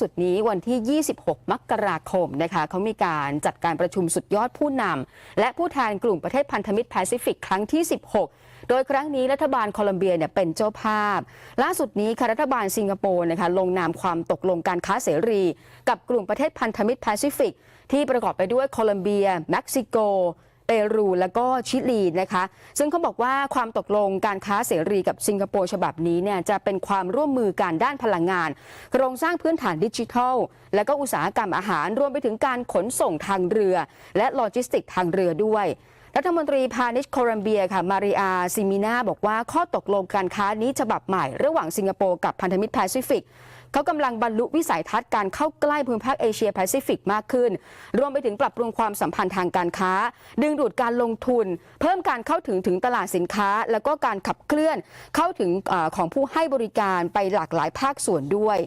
สุดนี้วันที่ 26 มกราคมนะคะเขามีการจัดการประชุมสุดยอดผู้นำและผู้แทนกลุ่มประเทศพันธมิตรแปซิฟิกครั้งที่ 16 โดยครั้งนี้รัฐบาลโคลัมเบียเนี่ยเป็นเจ้าภาพ ล่าสุดนี้ค่ะรัฐบาลสิงคโปร์นะคะลงนามความตกลงการค้าเสรี กับกลุ่มประเทศพันธมิตรแปซิฟิกที่ประกอบไปด้วยโคลัมเบีย เม็กซิโก เปรูและก็ชิลีนะคะ ซึ่งเขาบอกว่าความตกลงการค้าเสรีกับสิงคโปร์ฉบับนี้เนี่ยจะเป็นความร่วมมือการด้านพลังงาน โครงสร้างพื้นฐานดิจิทัล และก็อุตสาหกรรมอาหารรวมไปถึงการขนส่งทางเรือ และโลจิสติกทางเรือด้วยรัฐมนตรีพาณิชย์โคลัมเบียค่ะมาริอาซิมินาบอกว่าข้อตกลงการค้านี้ฉบับใหม่ ระหว่างสิงคโปร์กับพันธมิตรแปซิฟิก เขากำลังบรรลุวิสัยทัศน์การเข้าใกล้ภูมิภาคเอเชียแปซิฟิกมากขึ้น รวมไปถึงปรับปรุงความสัมพันธ์ทางการค้า ดึงดูดการลงทุน เพิ่มการเข้าถึงถึงตลาดสินค้า แล้วก็การขับเคลื่อนเข้าถึงอของผู้ให้บริการไปหลากหลายภาคส่วนด้วย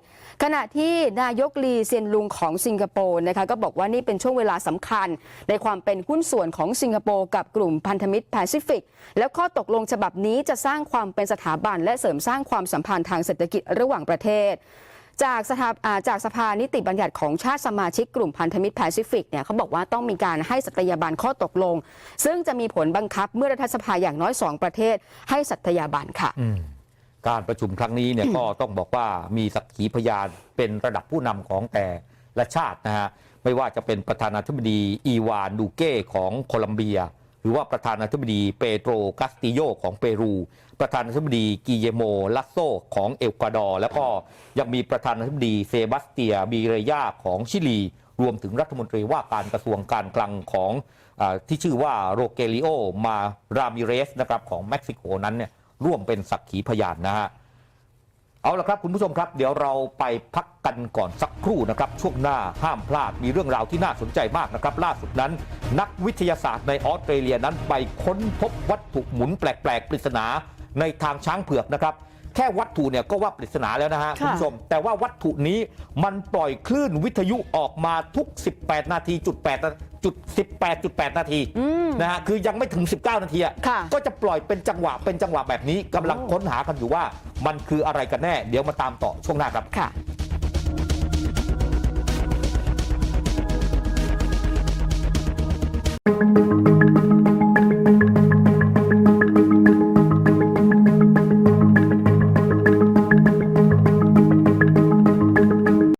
ขณะที่นายกลีเซียนลุงของสิงคโปร์นะคะก็บอกว่านี่เป็นช่วงเวลาสำคัญ ในความเป็นหุ้นส่วนของสิงคโปร์กับกลุ่มพันธมิตรแปซิฟิกแล้วข้อตกลงฉบับนี้จะสร้างความเป็นสถาบันและเสริมสร้างความสัมพันธ์ทางเศรษฐกิจระหว่างประเทศ จากสถาอ่าจากสภานิติบัญญัติของชาติสมาชิกกลุ่มพันธมิตรแปซิฟิกเนี่ยเขาบอกว่าต้องมีการให้สัตยาบันข้อตกลง ซึ่งจะมีผลบังคับเมื่อรัฐสภาอย่างน้อย 2 ประเทศ ให้สัตยาบันค่ะอืมการประชุมครั้งนี้เนี่ยก็ต้องบอกว่ามีสักขีพยานเป็นระดับผู้นำของแต่ละชาตินะฮะไม่ว่าจะเป็นประธานาธิบดีอีวานดูเก้ของโคลัมเบียห รือว่าประธานาธิบดีเปโตรกัสติโยของเปรู ประธานาธิบดีกิเยโมลัสโซของเอลกวาดอร์แล้วก็ยังมีประธานาธิบดีเซบาสเตียบีเรยาของชิลี รวมถึงรัฐมนตรีว่าการกระทรวงการคลังของอที่ชื่อว่าโรเกลิโอมารามิเรสนะครับของเม็กซิโกนั้นเนี่ยร่วมเป็นสักขีพยานนะฮะ เอาละครับคุณผู้ชมครับ เดี๋ยวเราไปพักกันก่อนสักครู่นะครับ ช่วงหน้าห้ามพลาดมีเรื่องราวที่น่าสนใจมากนะครับ ล่าสุดนั้น นักวิทยาศาสตร์ในออสเตรเลียนั้นไปค้นพบวัตถุหมุนแปลกๆปริศนาในทางช้างเผือกนะครับ แค่วัตถุเนี่ยก็ว่าปริศนาแล้วนะฮะค่ะคุณผู้ชม แต่ว่าวัตถุนี้มันปล่อยคลื่นวิทยุออกมาทุก 18 นาทีจุด8จุด18.8 นาทีนะฮะคือยังไม่ถึง 19 นาทีอะค่ะก็จะปล่อยเป็นจังหวะเป็นจังหวะแบบนี้กำลังค้นหากันอยู่ว่า มันคืออะไรกันแน่ เดี๋ยวมาตามต่อช่วงหน้าครับค่ะ